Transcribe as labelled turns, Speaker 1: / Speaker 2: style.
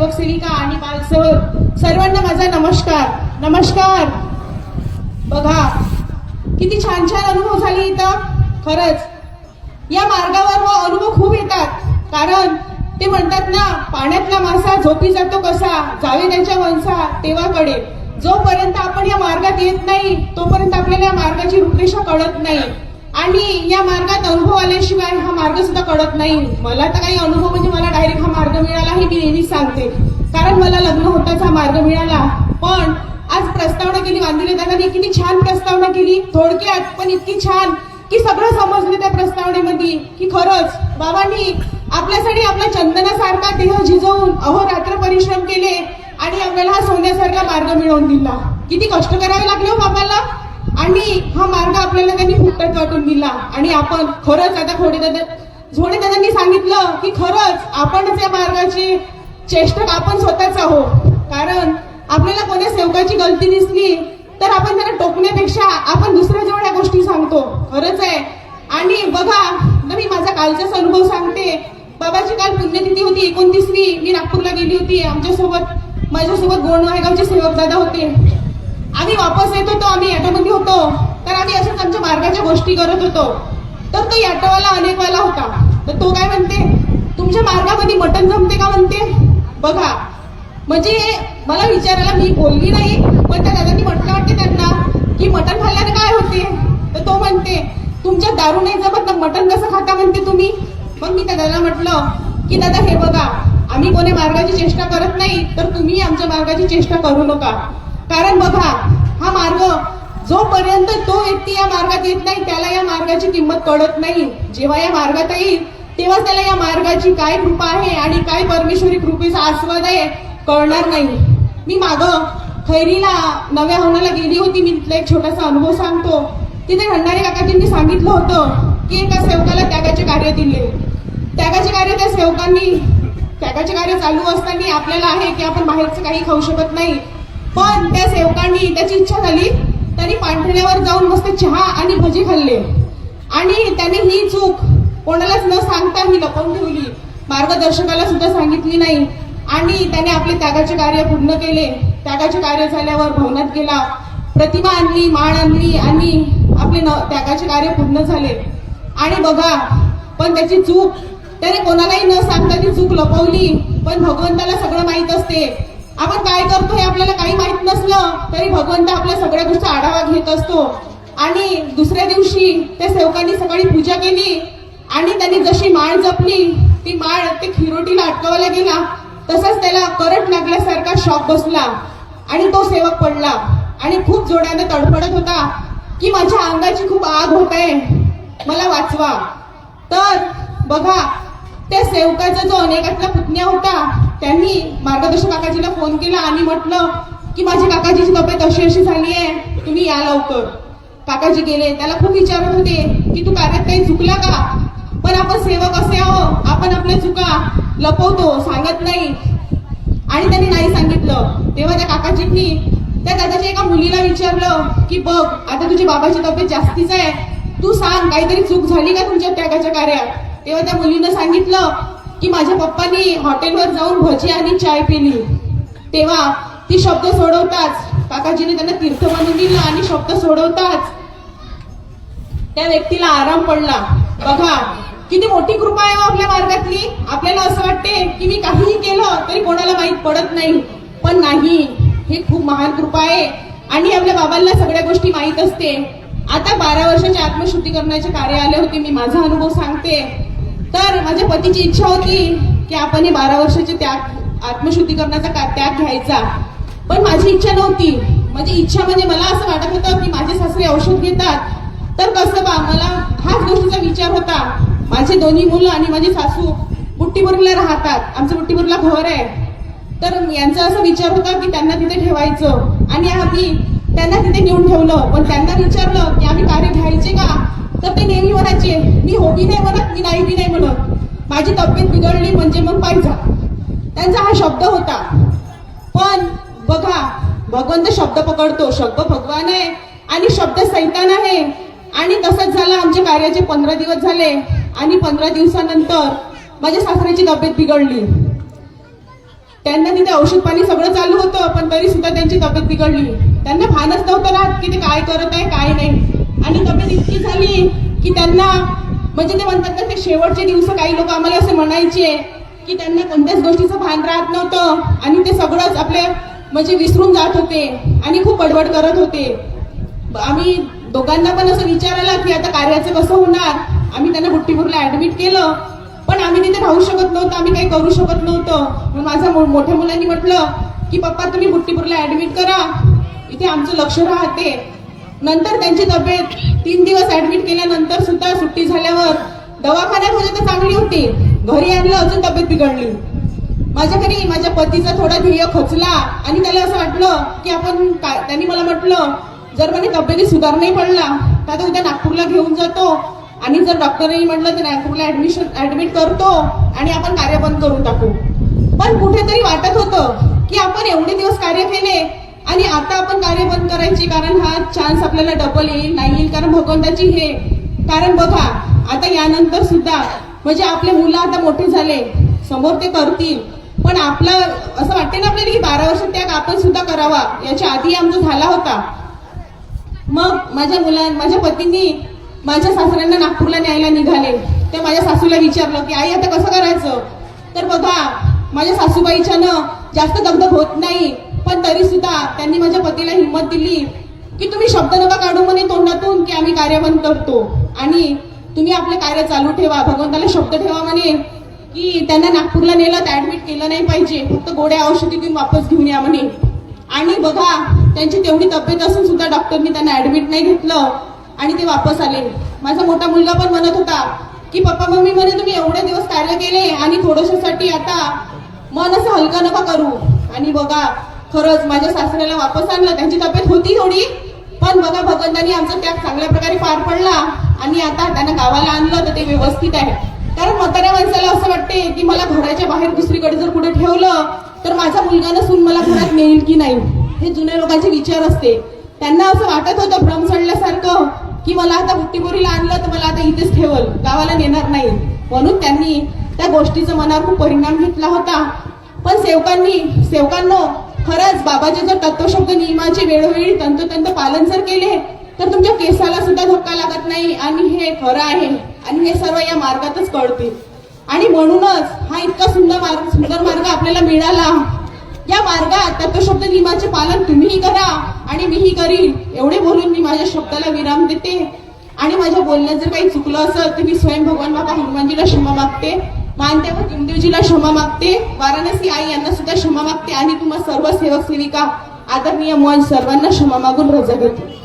Speaker 1: सेवक सेविका आणि बालसेवक सर्वांना माझा नमस्कार. नमस्कार. बघा किती छान छान अनुभव झाले इथं. खरंच या मार्गावर व अनुभव खूप येतात. कारण ते म्हणतात ना पाण्यातला मासा झोपी जातो कसा जावे त्यांच्या वंसा तेव्हाकडे जोपर्यंत आपण या मार्गात येत नाही तोपर्यंत आपल्याला या मार्गाची रूपरेषा कळत नाही. आणि या मार्गात अनुभव आल्याशिवाय हा मार्ग सुद्धा कळत नाही. मला तर काही अनुभव म्हणजे मला डायरेक्ट हा मार्ग मिळाला हे मी नेहमीच सांगते. कारण मला लग्न होताच हा मार्ग मिळाला. पण आज प्रस्तावना केली वांदिले दादाने किती छान प्रस्तावना केली. थोडक्यात पण इतकी छान की सगळं समजलं त्या प्रस्तावनेमध्ये की खरंच बाबांनी आपल्यासाठी आपला चंदनासारखा देह झिजवून अहोरात्र परिश्रम केले आणि आपल्याला हा सोन्यासारखा मार्ग मिळवून दिला. किती कष्ट करावे लागले हो बाबाला आणि हा मार्ग आपल्याला त्यांनी फुकट वाटून दिला. आणि आपण खरंच आता खोडे दादा झोडे दादांनी सांगितलं की खरंच आपणच या मार्गाची चेष्टक आपण स्वतःच आहोत. कारण आपल्याला कोण्या सेवकाची गलती दिसली तर आपण त्याला टोकण्यापेक्षा आपण दुसऱ्या जवळ या गोष्टी सांगतो. खरंच आहे. आणि बघा तर मी माझा कालचाच अनुभव सांगते. बाबाची काल पुण्यतिथी होती एकोणतीसवी. मी नागपूरला गेली होती. आमच्यासोबत माझ्यासोबत गोंड वाहेगावचे सेवक दादा होते. आम्ही वापस येत होतो आम्ही ॲटोमध्ये होतो. तर आम्ही असंच आमच्या मार्गाच्या गोष्टी करत होतो. तर तो ॲटोवाला अनेकवाला होता. तर तो काय म्हणते तुमच्या मार्गामध्ये मटण जमते का? म्हणते. बघा म्हणजे मला विचारायला मी बोलली नाही पण त्या दादांनी म्हटलं वाटते त्यांना की मटण खाल्ल्याने काय होते? तर तो म्हणते तुमच्या दारू नाही जमत ना मटण कसं खाता? म्हणते तुम्ही. मग मी त्या दादाला म्हटलं की दादा हे बघा आम्ही कोणी मार्गाची चेष्टा करत नाही तर तुम्ही आमच्या मार्गाची चेष्टा करू नका. कारण बघा हा मार्ग जोपर्यंत तो व्यक्ती या मार्गात येत नाही त्याला या मार्गाची किंमत कळत नाही. जेव्हा या मार्गात येईल तेव्हा त्याला या मार्गाची काय कृपा आहे आणि काय परमेश्वरी कृपेचा आस्वाद आहे कळणार नाही. मी माग खैरीला नव्या होण्याला गेली होती. मी तिथला एक छोटासा अनुभव सांगतो. तिथे भंडारी काकाजींनी सांगितलं होतं की एका सेवकाला त्यागाचे कार्य दिले. त्यागाचे कार्य त्या सेवकांनी त्यागाचे कार्य चालू असताना आपल्याला आहे की आपण बाहेरचं काही खाऊ शकत नाही. पण त्या सेवकांनी त्याची इच्छा झाली त्यांनी पांढऱ्यावर जाऊन मस्त चहा आणि भजी खाल्ले. आणि त्याने ही चूक कोणालाच न सांगता ही लपवून ठेवली. मार्गदर्शकाला सुद्धा सांगितली नाही. आणि त्याने आपले त्यागाचे कार्य पूर्ण केले. त्यागाचे कार्य झाल्यावर भवनात गेला. प्रतिमा आणली माळ आणली आणि आपले न त्यागाचे कार्य पूर्ण झाले. आणि बघा पण त्याची चूक त्याने कोणालाही न सांगता ती चूक लपवली. पण भगवंताला सगळं माहीत असते. आपण काय करतो हे आपल्याला काही माहीत नसलं तरी भगवंत आपल्या सगळ्या गोष्टी आढावा घेत असतो. आणि दुसऱ्या दिवशी त्या सेवकांनी सकाळी पूजा केली आणि त्यांनी जशी माळ जपली ती माळ ते खिरोटीला अटकवायला गेला. तसाच त्याला करंट लागल्यासारखा शॉक बसला आणि तो सेवक पडला आणि खूप जोड्याने तडफडत होता की माझ्या अंगाची खूप आग होत आहे मला वाचवा. तर बघा त्या सेवकाचा जो अनेकातला पुतण्या होता त्यांनी मार्गदर्शक काकाजीला फोन केला आणि म्हटलं की माझी काकाजीची तब्येत अशी अशी झाली आहे तुम्ही या लवकर. काकाजी गेले. त्याला खूप विचारत होते की तू कार्यात काही चुकला का? पण आपण सेवक असे आहो आपण आपल्या चुका लपवतो सांगत नाही. आणि त्यांनी नाही सांगितलं. तेव्हा त्या काकाजींनी त्या दादाच्या एका मुलीला विचारलं की बघ आता तुझी बाबाची तब्येत जास्तीच आहे. तू सांग काहीतरी चूक झाली का तुमच्या त्यागाच्या कार्यात? तेव्हा त्या मुलीनं सांगितलं की माझ्या पप्पांनी हॉटेलवर जाऊन भजी आणि चाय पिली. तेव्हा ती शब्द सोडवताच काकाजीने त्यांना तीर्थ म्हणून दिलं आणि शब्द सोडवताच त्या व्यक्तीला आराम पडला. बघा किती मोठी कृपा आहे हो आपल्या मार्गातली. आपल्याला असं वाटते की मी काहीही केलं तरी कोणाला माहीत पडत नाही. पण नाही हे खूप महान कृपा आहे. आणि आपल्या बाबांना सगळ्या गोष्टी माहीत असते. आता बारा वर्षाच्या आत्मशुद्धीकरणाचे कार्य आले होते मी माझा अनुभव सांगते. तर माझ्या पतीची इच्छा होती की आपण हे बारा वर्षाचे त्याग आत्मशुद्धीकरणाचा का- त्याग घ्यायचा. पण माझी इच्छा नव्हती. म्हणजे इच्छा म्हणजे मला असं वाटत होतं की माझे सासरे औषध घेतात. तर कसं बा मला हाच गोष्टीचा विचार होता. माझे दोन्ही मुलं आणि माझी सासू बुट्टीपुरीला राहतात. आमचं बुट्टीपुरीला घर आहे. तर यांचा असा विचार होता की त्यांना तिथे ठेवायचं. आणि आम्ही त्यांना तिथे नेऊन ठेवलं. पण त्यांना विचारलं की आम्ही कार्य घ्यायचे का? तर ते नेहमी म्हणायचे मी होगी नाही म्हणत मी नाही बी नाही म्हणत. माझी तब्येत बिघडली म्हणजे मग पाहिजे त्यांचा हा शब्द होता. पण बघा भगवंत शब्द पकडतो शब्द भगवान आहे आणि शब्द सैतान आहे. आणि तसंच झालं आमच्या कार्याचे पंधरा दिवस झाले आणि पंधरा दिवसानंतर माझ्या सासऱ्याची तब्येत बिघडली. त्यांना तिथे औषध पाणी सगळं चालू होतं पण तरी सुद्धा त्यांची तब्येत बिघडली. त्यांना भानच नव्हतं राहत की ते काय करत आहे काय नाही. आणि तब्येत इतकी झाली की त्यांना म्हणजे ते म्हणतात ना ते शेवटचे दिवस काही लोक आम्हाला असे म्हणायचे की त्यांना कोणत्याच गोष्टीचं भान राहत नव्हतं. आणि ते सगळंच आपले म्हणजे विसरून जात होते आणि खूप बडबड करत होते. आम्ही दोघांना पण असं विचारायला की आता कार्याचं कसं होणार? आम्ही त्यांना बुट्टीपूरला ऍडमिट केलं. पण आम्ही तिथे राहू शकत नव्हतो आम्ही काही करू शकत नव्हतं. मग माझ्या मो- मोठ्या मुलांनी म्हटलं की पप्पा तुम्ही बुट्टीपूरला ऍडमिट करा. इथे आमचं लक्ष राहते. नंतर त्यांची तब्येत तीन दिवस ऍडमिट केल्यानंतर सुद्धा सुट्टी झाल्यावर दवाखान्यात म्हणजे तर चांगली होती. घरी आणलं अजून तब्येत बिघडली. माझ्या घरी माझ्या पतीचा थोडा ध्येय खचला आणि त्याला असं वाटलं की आपण काय त्यांनी मला म्हटलं जर म्हणे तब्येतीत सुधार नाही पडला तर आता उद्या नागपूरला घेऊन जातो. आणि जर डॉक्टरही म्हटलं तर नागपूरला ऍडमिशन ऍडमिट करतो आणि आपण कार्य बंद करून टाकू. पण कुठेतरी वाटत होतं की आपण एवढे दिवस कार्य केले आणि आता आपण कार्य बंद करायची कारण हा चान्स आपल्याला डबल येईल नाही येईल. कारण भगवंताची हे कारण बघा आता यानंतर सुद्धा म्हणजे आपले मुलं आता मोठे झाले समोर ते करतील. पण आपलं असं वाटते ना आपल्याला की बारा वर्ष त्याग आपण सुद्धा करावा याच्या आधी आमचा झाला होता. मग माझ्या मुलां माझ्या पतींनी माझ्या सासऱ्यांना नागपूरला न्यायला निघाले. ते माझ्या सासूला विचारलं की आई आता कसं करायचं? तर बघा माझ्या सासूबाईच्यानं जास्त दगदग होत नाही. पण तरी सुद्धा त्यांनी माझ्या पतीला हिंमत दिली की तुम्ही शब्द नका काढू म्हणे तोंडातून की आम्ही कार्य बंद करतो. आणि तुम्ही आपले कार्य चालू ठेवा भगवंताला शब्द ठेवा म्हणे की त्यांना नागपूरला नेलं तर ऍडमिट केलं नाही पाहिजे. फक्त गोड्या औषधी तुम्ही वापस घेऊन या म्हणे. आणि बघा त्यांची तेवढी तब्येत असून सुद्धा डॉक्टरनी त्यांना ऍडमिट नाही घेतलं आणि ते वापस आले. माझा मोठा मुलगा पण म्हणत होता की पप्पा मम्मी म्हणे तुम्ही एवढे दिवस कार्य केले आणि थोडशासाठी आता मन असं हलकं नका करू. आणि बघा खरंच माझ्या सासऱ्याला वापस आणलं. त्यांची तब्येत होती थोडी पण बघा भगवंतांनी आमचा त्याग चांगल्या प्रकारे पार पडला आणि आता त्यांना गावाला आणलं तर ते व्यवस्थित आहे. कारण म्हाताऱ्या माणसाला असं वाटते की मला घराच्या बाहेर दुसरीकडे जर कुठे ठेवलं तर माझा मुलगा नसून मला घरात नेईल की नाही? हे जुन्या लोकांचे विचार असते. त्यांना असं वाटत होतं भ्रम चढल्यासारखं की मला आता बुट्टीपुरीला आणलं तर मला आता इथेच ठेवल गावाला नेणार नाही. म्हणून त्यांनी त्या गोष्टीचा मनावर खूप परिणाम घेतला होता. पण सेवकांनी सेवकांनो खरंच बाबाचे जर तत्वशब्द नियमाचे वेळोवेळी तंतोतंत पालन जर केले तर तुमच्या केसाला सुद्धा धक्का लागत नाही आणि हे खरं आहे आणि हे सर्व या मार्गातच कळते आणि म्हणूनच हा इतका सुंदर मार्ग सुंदर मार्ग आपल्याला मिळाला. या मार्गात तत्वशब्द नियमाचे पालन तुम्हीही करा आणि मीही करीन एवढे बोलून मी माझ्या शब्दाला विराम देते. आणि माझ्या बोलण्यात जर काही चुकलं असेल तर मी स्वयं भगवान बाबा हनुमानजीला क्षमा मागते. मानते व क्षमा मागते. वाराणसी आई यांना सुद्धा क्षमा मागते. आणि तुम्हा सर्व सेवक सेविका आदरणीय मन सर्वांना क्षमा मागून रजा घेते.